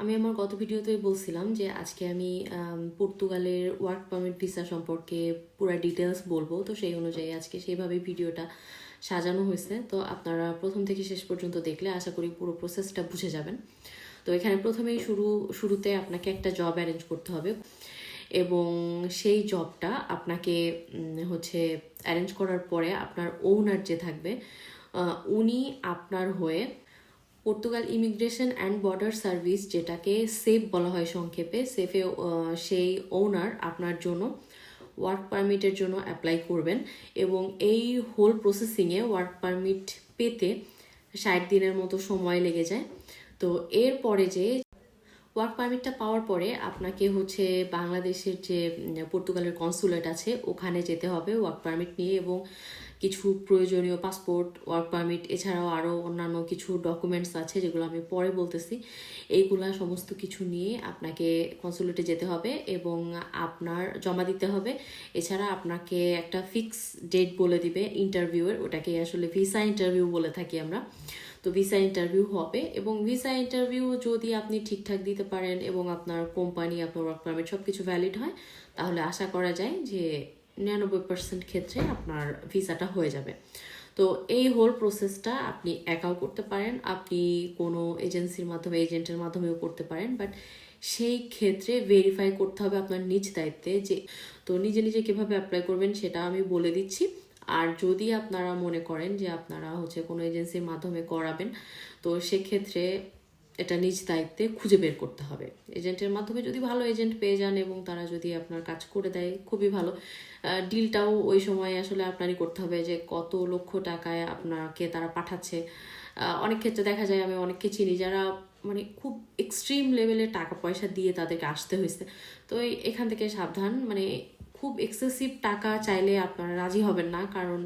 আমি আমার গত ভিডিওতেই বলছিলাম যে আজকে আমি পর্তুগালের ওয়ার্ক পারমিট ভিসা সম্পর্কে পুরো ডিটেলস বলব। তো সেই অনুযায়ী আজকে সেইভাবে ভিডিওটা সাজানো হয়েছে। তো আপনারা প্রথম থেকে শেষ পর্যন্ত দেখলে আশা করি পুরো প্রসেসটা বুঝে যাবেন। তো এখানে প্রথমেই শুরু, শুরুতে আপনাকে একটা জব অ্যারেঞ্জ করতে হবে এবং সেই জবটা আপনাকে হচ্ছে অ্যারেঞ্জ করার পরে আপনার ওনার যে থাকবে উনি আপনার হয়ে Portugal immigration and border service যেটাকে সেফ বলা হয় সংক্ষেপে সেফে সেই ওনার আপনার জন্য ওয়ার্ক পারমিটের জন্য অ্যাপ্লাই করবেন এবং এই হোল প্রসেসিংয়ে ওয়ার্ক পারমিট পেতে ষাট দিনের মতো সময় লেগে যায়। তো এরপরে যে ওয়ার্ক পারমিটটা পাওয়ার পরে আপনাকে হচ্ছে বাংলাদেশের যে পর্তুগালের কনসুলেট আছে, ওখানে যেতে হবে ওয়ার্ক পারমিট নিয়ে এবং কিছু প্রয়োজনীয় পাসপোর্ট ওয়ার্ক পারমিট এছাড়াও আরও অন্যান্য কিছু ডকুমেন্টস আছে যেগুলো আমি পরে বলতেছি। এইগুলা সমস্ত কিছু নিয়ে আপনাকে কনসুলেটে যেতে হবে এবং আপনার জমা দিতে হবে। এছাড়া আপনাকে একটা ফিক্স ডেট বলে দিবে ইন্টারভিউয়ের ওটাকে আসলে ভিসা ইন্টারভিউ বলে থাকি আমরা। তো ভিসা ইন্টারভিউ হবে এবং ভিসা ইন্টারভিউ যদি আপনি ঠিকঠাক দিতে পারেন এবং আপনার কোম্পানি আপনার ওয়ার্ক পারমিট সব কিছু ভ্যালিড হয়, তাহলে আশা করা যায় যে নিরানব্বই পার্সেন্ট ক্ষেত্রে আপনার ভিসাটা হয়ে যাবে। তো এই হোল প্রসেসটা আপনি একাও করতে পারেন, আপনি কোনো এজেন্সির মাধ্যমে এজেন্টের মাধ্যমেও করতে পারেন বাট সেই ক্ষেত্রে ভেরিফাই করতে হবে আপনার নিজ দায়িত্বে যে, তো নিজে নিজে কীভাবে অ্যাপ্লাই করবেন সেটা আমি বলে দিচ্ছি। আর যদি আপনারা মনে করেন যে আপনারা হচ্ছে কোনো এজেন্সির মাধ্যমে করাবেন, তো সেক্ষেত্রে এটা নিজ দায়িত্বে খুঁজে বের করতে হবে। এজেন্টের মাধ্যমে যদি ভালো এজেন্ট পেয়ে যান এবং তারা যদি আপনার কাজ করে দেয়, খুবই ভালো। ডিলটাও ওই সময় আসলে আপনারই করতে হবে যে কত লক্ষ টাকায় আপনাকে তারা পাঠাচ্ছে। অনেক ক্ষেত্রে দেখা যায়, আমি অনেককে চিনি যারা মানে খুব এক্সট্রিম লেভেলের টাকা পয়সা দিয়ে তাদেরকে আসতে হয়েছে। তো এখান থেকে সাবধান। মানে খুব এক্সেসিভ টাকা চাইলে আপনারা রাজি হবেন না, কারণ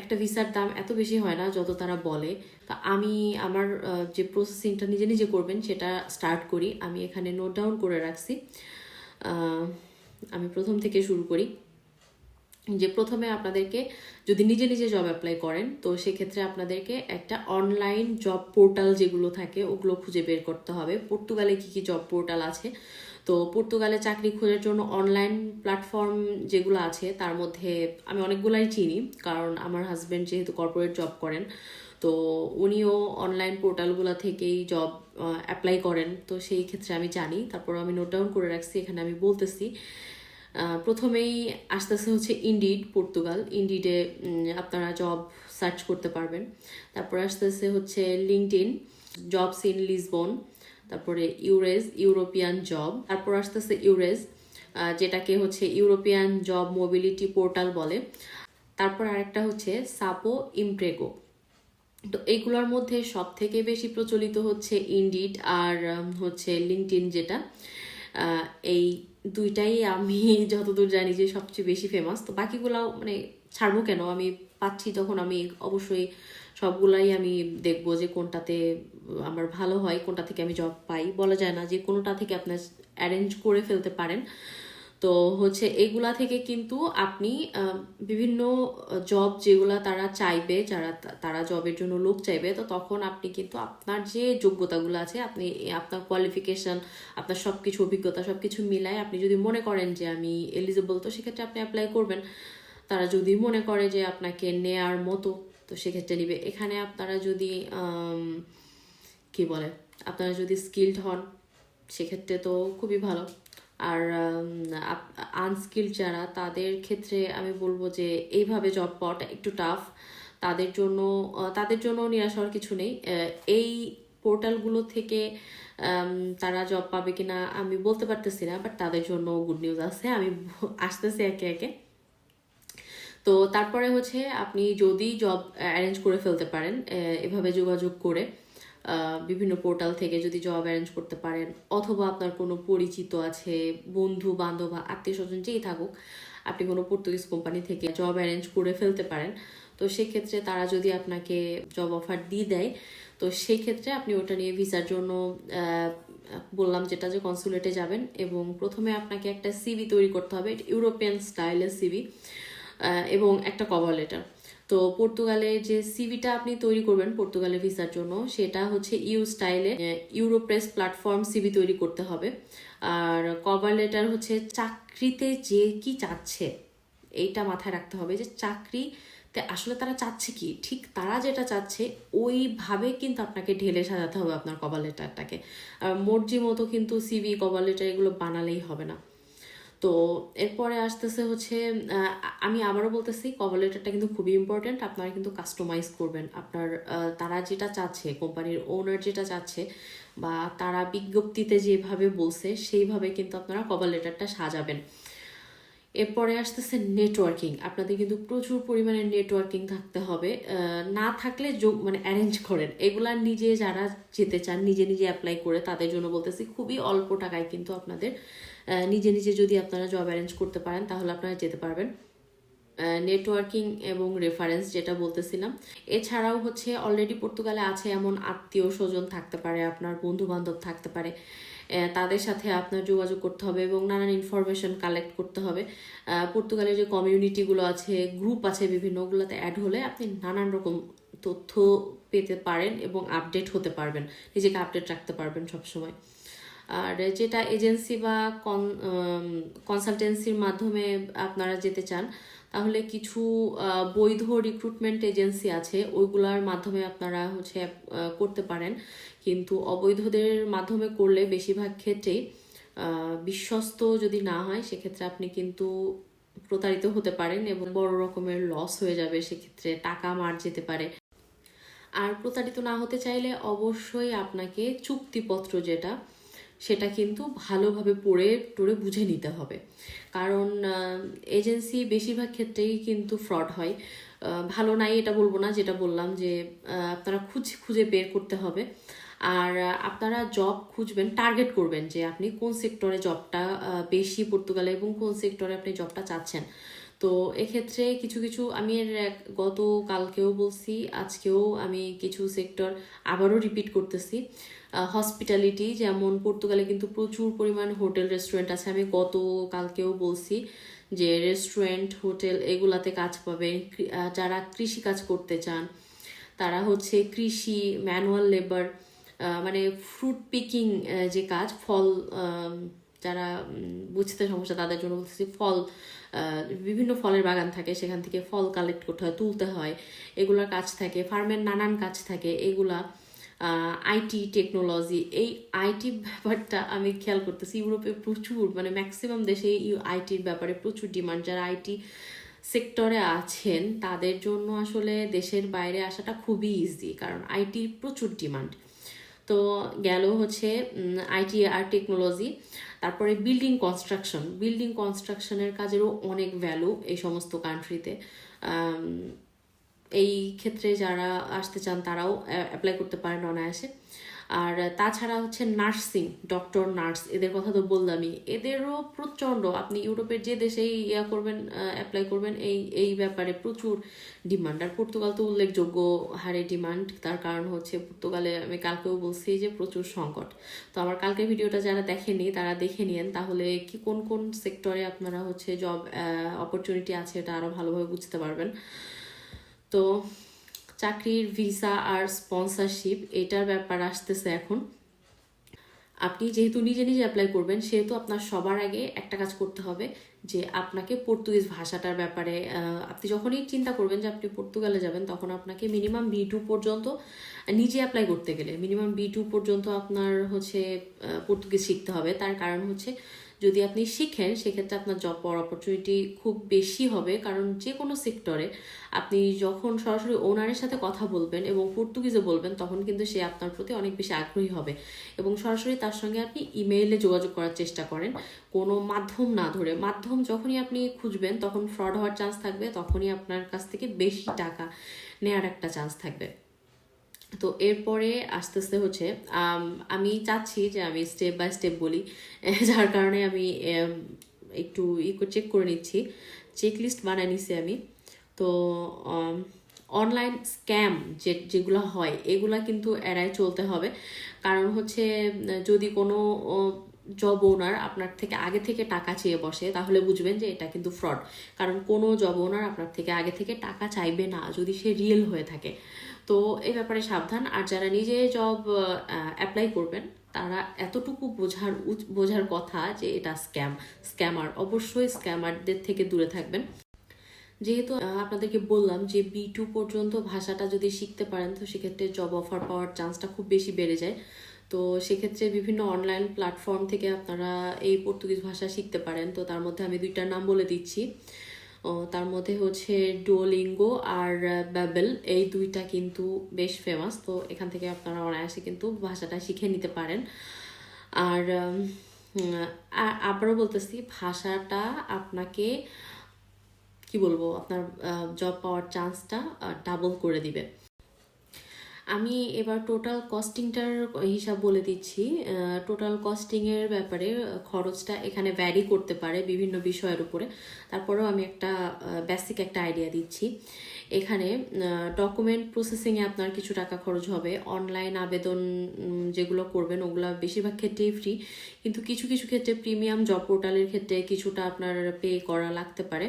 একটা ভিসার দাম এত বেশি হয় না যত তারা বলে। তা আমি আমার যে প্রসেসিংটা নিজে নিজে করবেন সেটা স্টার্ট করি। আমি এখানে নোট ডাউন করে রাখছি। আমি প্রথম থেকে শুরু করি। যে প্রথমে আপনাদেরকে যদি নিজে নিজে জব অ্যাপ্লাই করেন, তো সেক্ষেত্রে আপনাদেরকে একটা অনলাইন জব পোর্টাল যেগুলো থাকে, ওগুলো খুঁজে বের করতে হবে। পর্তুগালে কি কি জব পোর্টাল আছে? তো পর্তুগালে চাকরি খোঁজার জন্য অনলাইন প্ল্যাটফর্ম যেগুলো আছে, তার মধ্যে আমি অনেকগুলাই চিনি, কারণ আমার হাজব্যান্ড যেহেতু কর্পোরেট জব করেন, তো উনিও অনলাইন পোর্টালগুলো থেকেই জব অ্যাপ্লাই করেন, তো সেই ক্ষেত্রে আমি জানি তারপর আমি নোট ডাউন করে রাখছি, এখানে আমি বলতেছি প্রথমেই আসতেছে হচ্ছে ইন্ডিড পর্তুগাল ইন্ডিডে আপনারা জব সার্চ করতে পারবেন, তারপর আসতেছে হচ্ছে LinkedIn jobs in Lisbon তারপরে ইউরেজ, ইউরোপিয়ান জব, তারপর আসতেছে ইউরেজ যেটাকে হচ্ছে ইউরোপিয়ান জব মোবিলিটি পোর্টাল বলে। তারপর আরেকটা হচ্ছে সাপো ইমপ্রেগো। তো এইগুলোর মধ্যে সব থেকে বেশি প্রচলিত হচ্ছে ইন্ডিড আর হচ্ছে লিঙ্কড যেটা এই দুইটাই আমি যতদূর জানি যে সবচেয়ে বেশি ফেমাস তো বাকিগুলাও মানে ছাড়বো কেন? আমি পাচ্ছি যখন আমি অবশ্যই সবগুলাই আমি দেখব যে কোনটাতে আমার ভালো হয়, কোনটা থেকে আমি জব পাই। বলা যায় না যে কোনোটা থেকে আপনার অ্যারেঞ্জ করে ফেলতে পারেন। তো হচ্ছে এগুলা থেকে কিন্তু আপনি বিভিন্ন জব যেগুলা তারা চাইবে, যারা তারা জবের জন্য লোক চাইবে, তো তখন আপনি কিন্তু আপনার যে যোগ্যতাগুলো আছে, আপনি, আপনার কোয়ালিফিকেশন আপনার সব কিছু অভিজ্ঞতা সব কিছু মিলায় আপনি যদি মনে করেন যে আমি এলিজিবল তো সেক্ষেত্রে আপনি অ্যাপ্লাই করবেন। তারা যদি মনে করে যে আপনাকে নেয়ার মতো তো সেক্ষেত্রে নিবে। এখানে আপনারা যদি কি বলে, আপনারা যদি স্কিল্ড হন, সেক্ষেত্রে তো খুবই ভালো। আর আনস্কিল্ড যারা, তাদের ক্ষেত্রে আমি বলব যে, এইভাবে জব পাওয়াটা একটু টাফ তাদের জন্য তাদের জন্য নিরাশ হওয়ার কিছু নেই। এই পোর্টালগুলো থেকে তারা জব পাবে কিনা আমি বলতে পারতেছি না বাট তাদের জন্য গুড নিউজ আছে। আমি আসতেছি একে একে। তো তারপরে হচ্ছে আপনি যদি জব অ্যারেঞ্জ করে ফেলতে পারেন এভাবে যোগাযোগ করে বিভিন্ন পোর্টাল থেকে যদি জব অ্যারেঞ্জ করতে পারেন, অথবা আপনার কোনো পরিচিত আছে, বন্ধু, বান্ধব, আত্মীয় স্বজন যেই থাকুক, আপনি কোনো পর্তুগিজ কোম্পানি থেকে জব অ্যারেঞ্জ করে ফেলতে পারেন, তো সেক্ষেত্রে তারা যদি আপনাকে জব অফার দিয়ে দেয়, তো সেই ক্ষেত্রে আপনি ওটা নিয়ে ভিসার জন্য বললাম যেটা যে কনসুলেটে যাবেন এবং প্রথমে আপনাকে একটা সিভি তৈরি করতে হবে ইউরোপিয়ান স্টাইলের সিভি এবং একটা কভার লেটার তো পর্তুগালের যে সিভিটা আপনি তৈরি করবেন পর্তুগালের ভিসার জন্য, সেটা হচ্ছে ইউ স্টাইলে ইউরোপ্রেস প্ল্যাটফর্ম সিভি তৈরি করতে হবে। আর কভার লেটার হচ্ছে চাকরিতে যে কি চাচ্ছে, এইটা মাথায় রাখতে হবে যে চাকরিতে আসলে তারা চাচ্ছে কি, ঠিক তারা যেটা চাচ্ছে ওইভাবে কিন্তু আপনাকে ঢেলে সাজাতে হবে আপনার কভার লেটারটাকে মর্জি মতো কিন্তু সিভি কভার লেটার এগুলো বানালেই হবে না। তো এরপরে আসতেছে হচ্ছে আমি আবারও বলতেছি কভার লেটারটা কিন্তু খুবই ইম্পর্ট্যান্ট আপনারা কিন্তু কাস্টমাইজ করবেন। আপনার তারা যেটা চাচ্ছে কোম্পানির ওনার যেটা চাচ্ছে, বা তারা বিজ্ঞপ্তিতে যেভাবে বলছে, সেইভাবে কিন্তু আপনারা কভার লেটারটা সাজাবেন। এরপরে আসতেছে নেটওয়ার্কিং আপনাদের কিন্তু প্রচুর পরিমাণে নেটওয়ার্কিং থাকতে হবে। না থাকলে যোগ মানে অ্যারেঞ্জ করেন। এগুলা নিজে যারা যেতে চান, নিজে নিজে অ্যাপ্লাই করে, তাদের জন্য বলতেছি, খুবই অল্প টাকায় কিন্তু আপনাদের নিজে নিজে যদি আপনারা জব অ্যারেঞ্জ করতে পারেন, তাহলে আপনারা যেতে পারবেন। নেটওয়ার্কিং এবং রেফারেন্স যেটা বলতেছিলাম। এছাড়াও হচ্ছে অলরেডি পর্তুগালে আছে এমন আত্মীয় স্বজন থাকতে পারে, আপনার বন্ধু বান্ধব থাকতে পারে। তাদের সাথে আপনার যোগাযোগ করতে হবে এবং নানান ইনফরমেশন কালেক্ট করতে হবে। পর্তুগালের যে কমিউনিটিগুলো আছে গ্রুপ আছে বিভিন্ন, ওগুলোতে অ্যাড হলে আপনি নানান রকম তথ্য পেতে পারেন এবং আপডেট হতে পারবেন। নিজেকে আপডেট রাখতে পারবেন সবসময়। আর যেটা এজেন্সি বা কন কনসালটেন্সির মাধ্যমে আপনারা যেতে চান, তাহলে কিছু বৈধ রিক্রুটমেন্ট এজেন্সি আছে, ওইগুলোর মাধ্যমে আপনারা হচ্ছে করতে পারেন। কিন্তু অবৈধদের মাধ্যমে করলে বেশিরভাগ ক্ষেত্রেই বিশ্বস্ত যদি না হয়, সেক্ষেত্রে আপনি কিন্তু প্রতারিত হতে পারেন এবং বড় রকমের লস হয়ে যাবে, সেক্ষেত্রে টাকা মার যেতে পারে। আর প্রতারিত না হতে চাইলে অবশ্যই আপনাকে চুক্তিপত্র যেটা সেটা কিন্তু ভালোভাবে পড়ে টড়ে বুঝে নিতে হবে। কারণ এজেন্সি বেশিরভাগ ক্ষেত্রেই কিন্তু ফ্রড হয়। ভালো নাই, এটা বলব না, যেটা বললাম যে আপনারা খুঁজ, খুঁজে বের করতে হবে। আর আপনারা জব খুঁজবেন টার্গেট করবেন যে আপনি কোন সেক্টরে জবটা বেশি পর্তুগালে এবং কোন সেক্টরে আপনি জবটা চাচ্ছেন। তো এক্ষেত্রে কিছু কিছু আমি এর এক- গত কালকেও বলছি, আজকেও আমি কিছু সেক্টর আবারও রিপিট করতেছি। হসপিটালিটি যেমন পর্তুগালে কিন্তু প্রচুর পরিমাণ হোটেল রেস্টুরেন্ট আছে। আমি গত কালকেও বলছি যে রেস্টুরেন্ট হোটেল এগুলাতে কাজ পাবে। যারা কৃষি কাজ করতে চান, তারা হচ্ছে কৃষি ম্যানুয়াল লেবার মানে ফ্রুট পিকিং যে কাজ, ফল যারা বুঝতে সমস্যা তাদের জন্য বলতেছি ফল বিভিন্ন ফলের বাগান থাকে, সেখান থেকে ফল কালেক্ট করতে হয়, তুলতে হয়। এগুলোর কাজ থাকে, ফার্মের নানান কাজ থাকে। এগুলা আইটি টেকনোলজি এই আইটি ব্যাপারটা আমি খেয়াল করতেছি, ইউরোপে প্রচুর মানে ম্যাক্সিমাম দেশে আইটির ব্যাপারে প্রচুর ডিমান্ড যারা আইটি সেক্টরে আছেন, তাদের জন্য আসলে দেশের বাইরে আসাটা খুবই ইজি কারণ আইটির প্রচুর ডিমান্ড তো গেল হচ্ছে আইটি আর টেকনোলজি তারপরে বিল্ডিং কনস্ট্রাকশন বিল্ডিং কনস্ট্রাকশনের কাজেরও অনেক ভ্যালু এই সমস্ত কান্ট্রিতে এই ক্ষেত্রে যারা আসতে চান তারাও অ্যাপ্লাই করতে পারেন অনায়াসে। আর তাছাড়া হচ্ছে নার্সিং, ডক্টর নার্স, এদের কথা তো বললামই। এদেরও প্রচণ্ড, আপনি ইউরোপের যে দেশেই ইয়া করবেন অ্যাপ্লাই করবেন, এই এই ব্যাপারে প্রচুর ডিমান্ড আর পর্তুগাল তো উল্লেখযোগ্য হারে ডিমান্ড তার কারণ হচ্ছে পর্তুগালে আমি কালকেও বলছি যে প্রচুর সংকট। তো আমার কালকে ভিডিওটা যারা দেখেনি তারা দেখে নিন তাহলে কি কোন কোন সেক্টরে আপনারা হচ্ছে জব অপরচুনিটি আছে, এটা আরও ভালোভাবে বুঝতে পারবেন। তো চাকরির ভিসা আর স্পন্সরশিপ এটার ব্যাপার আসতেছে এখন। আপনি যেহেতু নিজে নিজে অ্যাপ্লাই করবেন, সেহেতু আপনার সবার আগে একটা কাজ করতে হবে যে আপনাকে পর্তুগিজ ভাষাটার ব্যাপারে আপনি যখনই চিন্তা করবেন যে আপনি পর্তুগালে যাবেন, তখন আপনাকে মিনিমাম বি টু পর্যন্ত নিজে অ্যাপ্লাই করতে গেলে মিনিমাম বি টু পর্যন্ত আপনার হচ্ছে পর্তুগিজ শিখতে হবে। তার কারণ হচ্ছে যদি আপনি শিখেন, সেক্ষেত্রে আপনার জব পাওয়ার অপরচুনিটি খুব বেশি হবে। কারণ যে কোনো সেক্টরে আপনি যখন সরাসরি ওনারের সাথে কথা বলবেন এবং পর্তুগিজে বলবেন, তখন কিন্তু সে আপনার প্রতি অনেক বেশি আগ্রহী হবে এবং সরাসরি তার সঙ্গে আপনি ইমেইলে যোগাযোগ করার চেষ্টা করেন। কোনো মাধ্যম না ধরে। মাধ্যম যখনই আপনি খুঁজবেন, তখন ফ্রড হওয়ার চান্স থাকবে, তখনই আপনার কাছ থেকে বেশি টাকা নেওয়ার একটা চান্স থাকবে। তো এরপরে আস্তে আস্তে হচ্ছে, আমি চাচ্ছি যে আমি স্টেপ বাই স্টেপ বলি, যার কারণে আমি একটু ই চেক করে নিচ্ছি। চেক লিস্ট বানায় নিছি আমি। তো অনলাইন স্ক্যাম যে, যেগুলো হয়, এগুলা কিন্তু এড়ায় চলতে হবে। কারণ হচ্ছে, যদি কোনো জব ওনার আপনার থেকে আগে থেকে টাকা চেয়ে বসে, তাহলে বুঝবেন যে এটা কিন্তু ফ্রড কারণ কোনো জব ওনার আপনার থেকে আগে থেকে টাকা চাইবে না, যদি সে রিয়েল হয়ে থাকে। তো এই ব্যাপারে সাবধান। আর যারা নিজে জব অ্যাপ্লাই করবেন, তারা এতটুকু বোঝার বোঝার কথা যে এটা স্ক্যাম স্ক্যামার অবশ্যই স্ক্যামারদের থেকে দূরে থাকবেন। যেহেতু আপনাদেরকে বললাম যে বি টু পর্যন্ত ভাষাটা যদি শিখতে পারেন, তো সেক্ষেত্রে জব অফার পাওয়ার চান্সটা খুব বেশি বেড়ে যায়। তো সেক্ষেত্রে বিভিন্ন অনলাইন প্ল্যাটফর্ম থেকে আপনারা এই পর্তুগিজ ভাষা শিখতে পারেন। তো তার মধ্যে আমি দুইটার নাম বলে দিচ্ছি। তার মধ্যে হচ্ছে ডুওলিঙ্গো আর ব্যাবেল এই দুইটা কিন্তু বেশ ফেমাস তো এখান থেকে আপনারা অনায়াসে কিন্তু ভাষাটা শিখে নিতে পারেন। আর আবারও বলতেছি, ভাষাটা আপনাকে, কি বলব, আপনার জব পাওয়ার চান্সটা ডাবল করে দিবে। আমি এবার টোটাল কস্টিংটার হিসাব বলে দিচ্ছি। টোটাল কস্টিংয়ের ব্যাপারে খরচটা এখানে ভ্যারি করতে পারে বিভিন্ন বিষয়ের উপরে। তারপরেও আমি একটা বেসিক একটা আইডিয়া দিচ্ছি। এখানে ডকুমেন্ট প্রসেসিংয়ে আপনার কিছু টাকা খরচ হবে। অনলাইন আবেদন যেগুলো করবেন ওগুলো বেশিরভাগ ক্ষেত্রেই ফ্রি কিন্তু কিছু কিছু ক্ষেত্রে প্রিমিয়াম জব পোর্টালের ক্ষেত্রে কিছুটা আপনার পে করা লাগতে পারে।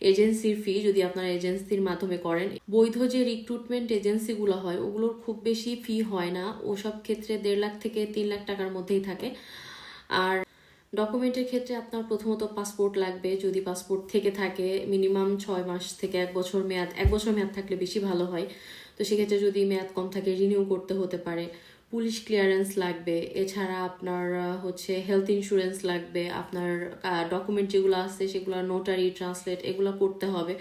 এজেন্সির ফি যদি আপনার এজেন্সির মাধ্যমে করেন, বৈধ যে রিক্রুটমেন্ট এজেন্সিগুলো হয়, ওগুলোর খুব বেশি ফি হয় না। ওসব ক্ষেত্রে দেড় লাখ থেকে তিন লাখ টাকার মধ্যেই থাকে। আর ডকুমেন্টের ক্ষেত্রে আপনার প্রথমত পাসপোর্ট লাগবে। যদি পাসপোর্ট থেকে থাকে মিনিমাম ছয় মাস থেকে এক বছর মেয়াদ, এক বছর মেয়াদ থাকলে বেশি ভালো হয়। তো সেক্ষেত্রে যদি মেয়াদ কম থাকে রিনিউ করতে হতে পারে। পুলিশ ক্লিয়ারেন্স লাগবে, এছাড়া আপনার হচ্ছে হেলথ ইন্স্যুরেন্স লাগবে, আপনার ডকুমেন্ট যেগুলো আছে সেগুলো নোটারি ট্রান্সলেট এগুলো করতে হবে।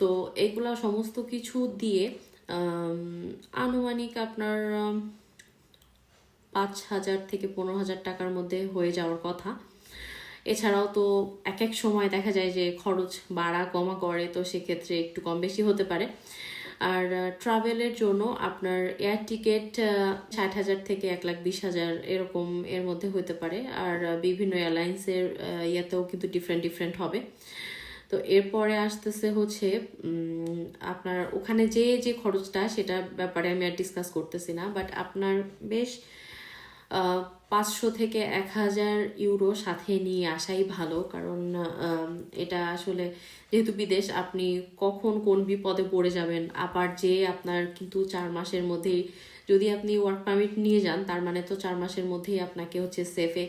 তো এগুলো সমস্ত কিছু দিয়ে আনুমানিক আপনার পাঁচ হাজার থেকে পনেরো হাজার টাকার মধ্যে হয়ে যাওয়ার কথা। এছাড়াও তো এক এক সময় দেখা যায় যে খরচ বাড়া কমা করে, তো সেক্ষেত্রে একটু কম বেশি হতে পারে। আর ট্রাভেলের জন্য আপনার এয়ার টিকিট ষাট হাজার থেকে এক লাখ বিশ হাজার এরকম এর মধ্যে হতে পারে। আর বিভিন্ন এয়ারলাইন্সের ইয়েতেও কিন্তু ডিফারেন্ট ডিফারেন্ট হবে। তো এরপরে আসতেছে হচ্ছে আপনার ওখানে যে যে খরচটা সেটা ব্যাপারে আমি আর ডিসকাস করতেছি না। বাট আপনার বেশ পাঁচশো থেকে এক হাজার ইউরো সাথে নিয়ে আসাই ভালো। কারণ এটা আসলে যেহেতু বিদেশ, আপনি কখন কোন বিপদে পড়ে যাবেন? আবার যে আপনার কিন্তু চার মাসের মধ্যেই যদি আপনি ওয়ার্ক পারমিট নিয়ে যান, তার মানে তো চার মাসের মধ্যেই আপনাকে হচ্ছে সেফে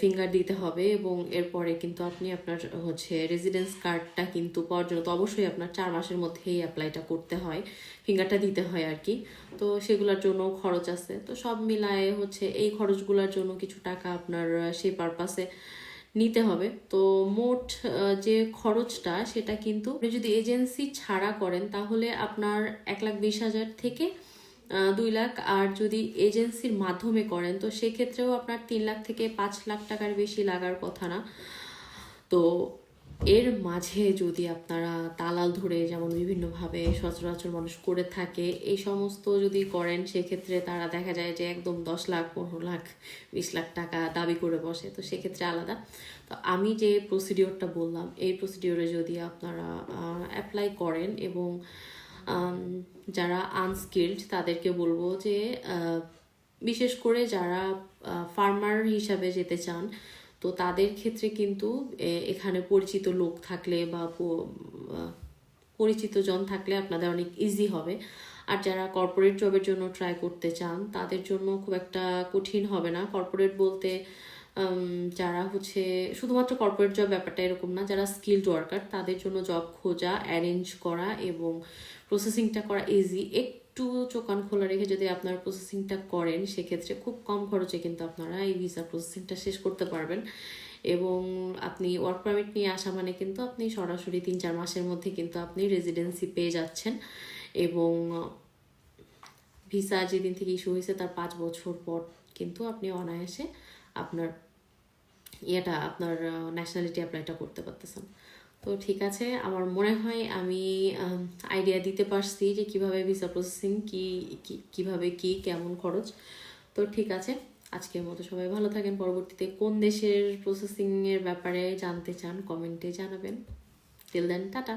ফিঙ্গার দিতে হবে এবং এরপরে কিন্তু আপনি আপনার হচ্ছে রেজিডেন্স কার্ডটা কিন্তু পাওয়ার জন্য তো অবশ্যই আপনার চার মাসের মধ্যেই অ্যাপ্লাইটা করতে হয় ফিঙ্গারটা দিতে হয় আর কি। তো সেগুলোর জন্য খরচ আছে। তো সব মিলায়ে হচ্ছে এই খরচগুলোর জন্য কিছু টাকা আপনার সেই পারপাসে নিতে হবে। তো মোট যে খরচটা সেটা কিন্তু যদি এজেন্সি ছাড়া করেন তাহলে আপনার এক লাখ বিশ হাজার থেকে দুই লাখ। আর যদি এজেন্সির মাধ্যমে করেন, তো সেক্ষেত্রেও আপনার তিন লাখ থেকে পাঁচ লাখ টাকার বেশি লাগার কথা না। তো এর মাঝে যদি আপনারা দালাল ধরে যেমন বিভিন্নভাবে সচরাচর মানুষ করে থাকে, এই সমস্ত যদি করেন, সেক্ষেত্রে তারা দেখা যায় যে একদম দশ লাখ, পনেরো লাখ, বিশ লাখ টাকা দাবি করে বসে। তো সেক্ষেত্রে আলাদা। তো আমি যে প্রসিডিওরটা বললাম, এই প্রসিডিওরে যদি আপনারা অ্যাপ্লাই করেন এবং যারা আনস্কিল্ড তাদেরকে বলব যে বিশেষ করে যারা ফার্মার হিসাবে যেতে চান, তো তাদের ক্ষেত্রে কিন্তু এখানে পরিচিত লোক থাকলে বা পরিচিত জন থাকলে আপনাদের অনেক ইজি হবে। আর যারা কর্পোরেট জবের জন্য ট্রাই করতে চান, তাদের জন্য খুব একটা কঠিন হবে না। কর্পোরেট বলতে যারা হচ্ছে শুধুমাত্র কর্পোরেট জব ব্যাপারটা এরকম না, যারা স্কিল্ড ওয়ার্কার তাদের জন্য জব খোঁজা অ্যারেঞ্জ করা এবং প্রসেসিংটা করা ইজি একটু চোকান খোলা রেখে যদি আপনার প্রসেসিংটা করেন, সেক্ষেত্রে খুব কম খরচে কিন্তু আপনারা এই ভিসা প্রসেসিংটা শেষ করতে পারবেন। এবং আপনি ওয়ার্ক পারমিট নিয়ে আসা মানে কিন্তু আপনি সরাসরি তিন চার মাসের মধ্যে কিন্তু আপনি রেজিডেন্সি পেয়ে যাচ্ছেন। এবং ভিসা যেদিন থেকে ইস্যু হয়েছে, তার পাঁচ বছর পর কিন্তু আপনি অনায়াসে আপনার ইয়েটা, আপনার ন্যাশনালিটি অ্যাপ্লাইটা করতে পারতেছেন। তো ঠিক আছে, আমার মনে হয় আমি আইডিয়া দিতে পারছি যে কীভাবে ভিসা প্রসেসিং কি কীভাবে কি, কেমন খরচ। তো ঠিক আছে, আজকের মতো সবাই ভালো থাকেন। পরবর্তীতে কোন দেশের প্রসেসিংয়ের ব্যাপারে জানতে চান কমেন্টে জানাবেন। Till then tata.